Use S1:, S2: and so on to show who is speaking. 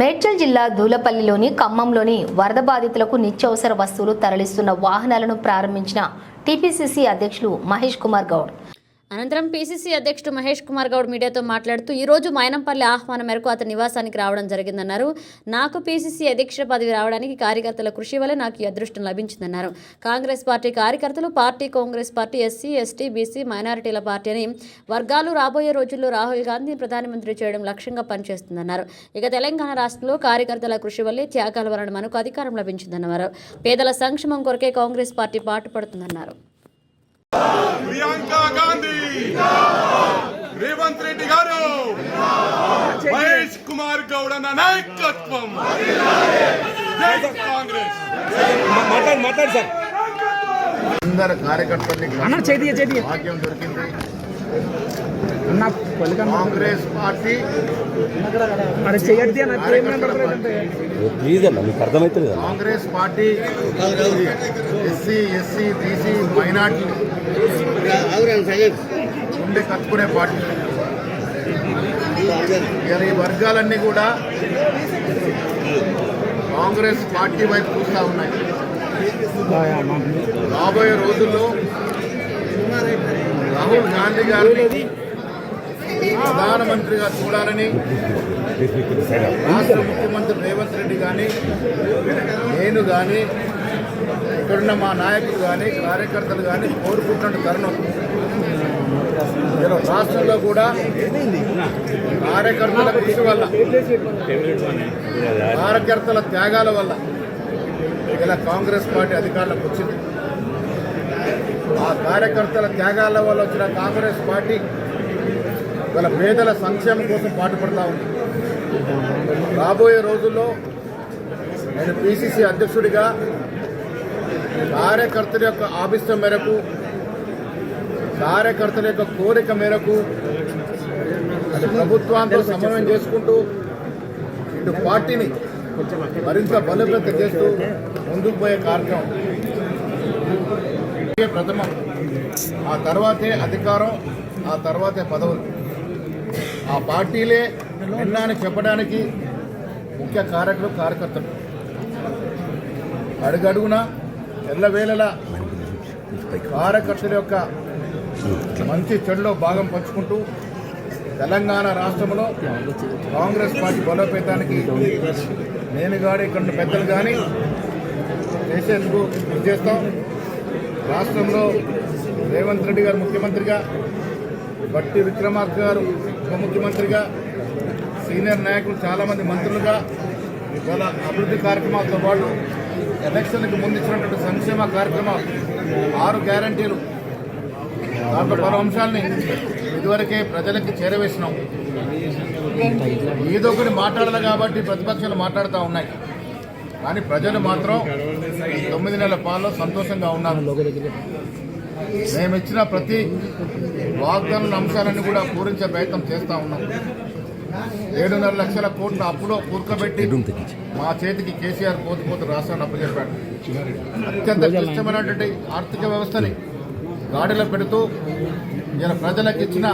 S1: మేడ్చల్ జిల్లా దూలపల్లిలోని ఖమ్మంలోని వరద బాధితులకు నిత్యావసర వస్తువులు తరలిస్తున్న వాహనాలను ప్రారంభించిన టీపీసీసీ అధ్యక్షులు మహేష్ కుమార్ గౌడ్.
S2: అనంతరం పీసీసీ అధ్యక్షుడు మహేష్ కుమార్ గౌడ్ మీడియాతో మాట్లాడుతూ ఈ రోజు మైనంపల్లి ఆహ్వానం మేరకు అతని నివాసానికి రావడం జరిగిందన్నారు. నాకు పీసీసీ అధ్యక్ష పదవి రావడానికి కార్యకర్తల కృషి వల్ల నాకు ఈ అదృష్టం లభించిందన్నారు. కాంగ్రెస్ పార్టీ కార్యకర్తలు party Congress party SC ST BC మైనారిటీల పార్టీ అని వర్గాలు రాబోయే రోజుల్లో రాహుల్ గాంధీని ప్రధానమంత్రి చేయడం లక్ష్యంగా పనిచేస్తుందన్నారు. ఇక తెలంగాణ రాష్ట్రంలో కార్యకర్తల కృషి వల్లే త్యాగాల వలన మనకు అధికారం లభించిందన్నారు. పేదల సంక్షేమం కొరకే కాంగ్రెస్ పార్టీ పాటుపడుతుందన్నారు
S3: ప్రియాంక గాంధీ రేవంత్ రెడ్డి గారు మహేష్ నాయకత్వం జై కాంగ్రెస్
S4: అందరు
S5: చేతి
S4: భాగ్యం దొరికింది. Congress party Congress party SC SC BC minority ఉండే కట్టుకునే పార్టీ. ఈ వర్గాలన్నీ కూడా కాంగ్రెస్ పార్టీ వైపు చూస్తూ ఉన్నాయి. రాబోయే రోజుల్లో రాహుల్ గాంధీ గారిని ప్రధానమంత్రిగా చూడాలని రాష్ట్ర ముఖ్యమంత్రి రేవంత్ రెడ్డి కానీ నేను కానీ ఇక్కడున్న మా నాయకులు కానీ కార్యకర్తలు కానీ కోరుకుంటున్న తరుణం రాష్ట్రంలో కూడా కార్యకర్తల కృషి వల్ల కార్యకర్తల త్యాగాల వల్ల ఇలా కాంగ్రెస్ పార్టీ అధికారులకు వచ్చింది. ఆ కార్యకర్తల త్యాగాల వల్ల వచ్చిన కాంగ్రెస్ పార్టీ వాళ్ళ పేదల సంక్షేమం కోసం పాటుపడతా ఉంది. రాబోయే రోజుల్లో నేను పిసిసి అధ్యక్షుడిగా కార్యకర్తల యొక్క ఆభిష్టం మేరకు కార్యకర్తల యొక్క కోరిక మేరకు ప్రభుత్వాంతో సమన్వయం చేసుకుంటూ ఇటు పార్టీని మరింత బలోపేతం చేస్తూ ముందుకు పోయే కార్యక్రమం. ప్రథమం ఆ తర్వాతే అధికారం ఆ తర్వాతే పదవులు. ఆ పార్టీలే నిన్నాని చెప్పడానికి ముఖ్య కారకులు కార్యకర్తలు. అడుగడుగున ఎల్లవేళలా కార్యకర్తల యొక్క మంచి చెడులో భాగం పంచుకుంటూ తెలంగాణ రాష్ట్రంలో కాంగ్రెస్ పార్టీ బలోపేతానికి నేను కానీ ఇక్కడ పెద్దలు కానీ చేసేందుకు కృషి చేస్తాం. రాష్ట్రంలో రేవంత్ రెడ్డి గారు ముఖ్యమంత్రిగా బట్టి విక్రమార్క గారు ఉప ముఖ్యమంత్రిగా సీనియర్ నాయకులు చాలామంది మంత్రులుగా ఇవాళ అభివృద్ధి కార్యక్రమాలతో పాటు ఎలక్షన్కి ముందు ఇచ్చినటువంటి సంక్షేమ కార్యక్రమాలు ఆరు గ్యారంటీలు దాంట్లో పలు అంశాలని ఇదివరకే ప్రజలకి చేరవేసినాం. ఏదో ఒకటి మాట్లాడాలి కాబట్టి ప్రతిపక్షాలు మాట్లాడుతూ ఉన్నాయి. కానీ ప్రజలు మాత్రం తొమ్మిది నెలల పాలలో సంతోషంగా ఉన్నారు. మేము ఇచ్చిన ప్రతి వాగ్దాన అంశాలన్నీ కూడా పూరించే ప్రయత్నం చేస్తూ ఉన్నాం. ఏడున్నర లక్షల కోట్ల అప్పులో కూర్చోబెట్టి మా చేతికి కేసీఆర్ పోతు పోతు రాష్ట్రాన్ని అప్పచెప్పాడు. అత్యంత క్లిష్టమైనటువంటి ఆర్థిక వ్యవస్థని గాడిలో పెడుతూ ఇలా ప్రజలకు ఇచ్చిన